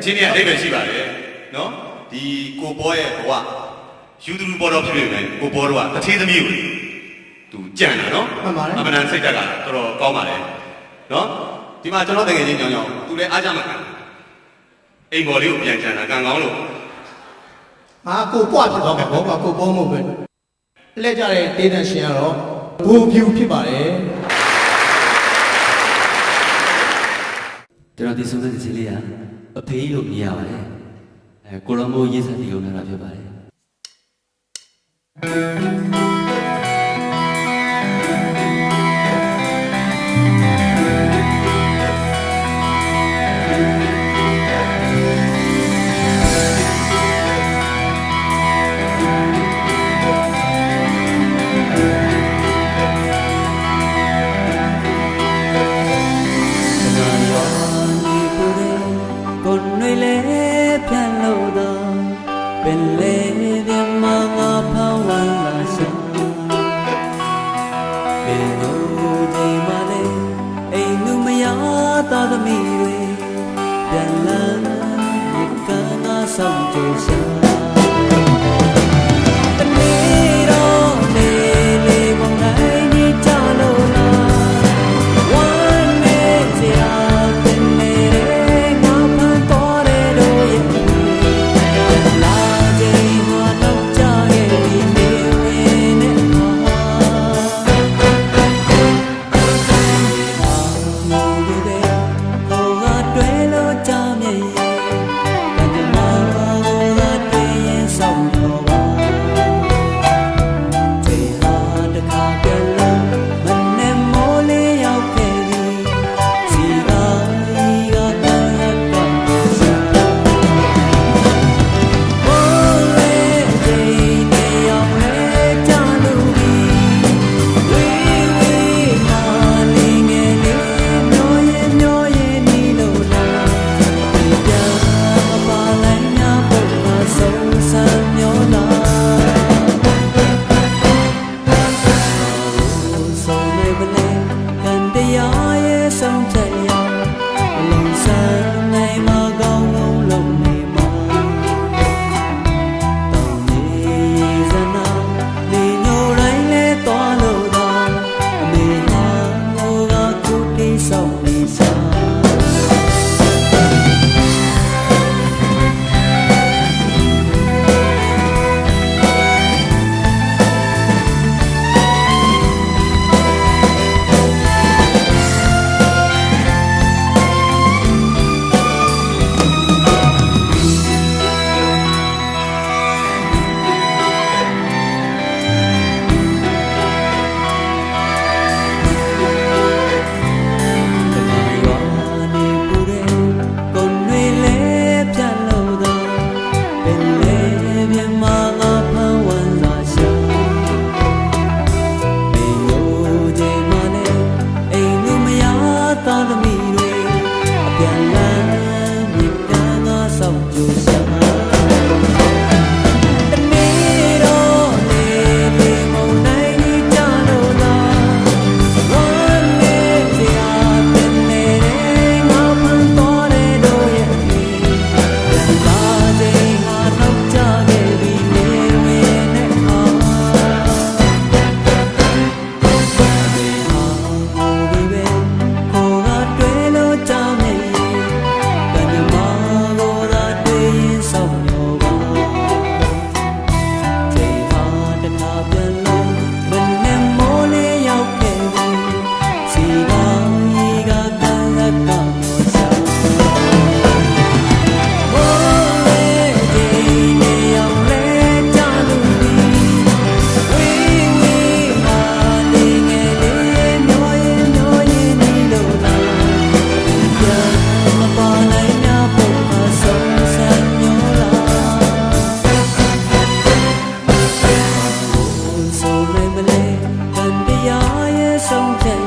အချင်းကြီးအတိတ်ပဲရှိပါတယ်နော်ဒီကိုဘောရဲ့ဘဝယူသူလူဘောတော့ဖြစ်ဖြစ်ပဲကိုဘောတော့ကတထေးသမီးကိုသူကြံ့တာနော်မှန်ပါတယ်အမှန်တန်စိတ်ဓာတ်ကတော်တော်ကောင်းပါတယ်နော်ဒီမှာကျွန်တော်တကယ်ချင်းညောင်းညောင်းသူလည်းအားကြမှာခံအိမ်ဘော်လေးကိုပြန်ကြံတာကံကောင်းလို့ဟာကိုကွာဖြစ်သွားမှာဘောကွာကိုဘောမဟုတ်ပဲလက်ကြတဲ့တေးတန်ရှင်ကတော့ဘူဖြူဖြစ်ပါတယ် ကျွန်တော်ဒီဆုံးတဲ့ချင်းလေးကအဖေကြီးလို့မြင်ရပါတယ်အဲကိုရမိုးရေးစက်တီကိုလာတာဖြစ်ပါတယ် သားသမီး so. someday.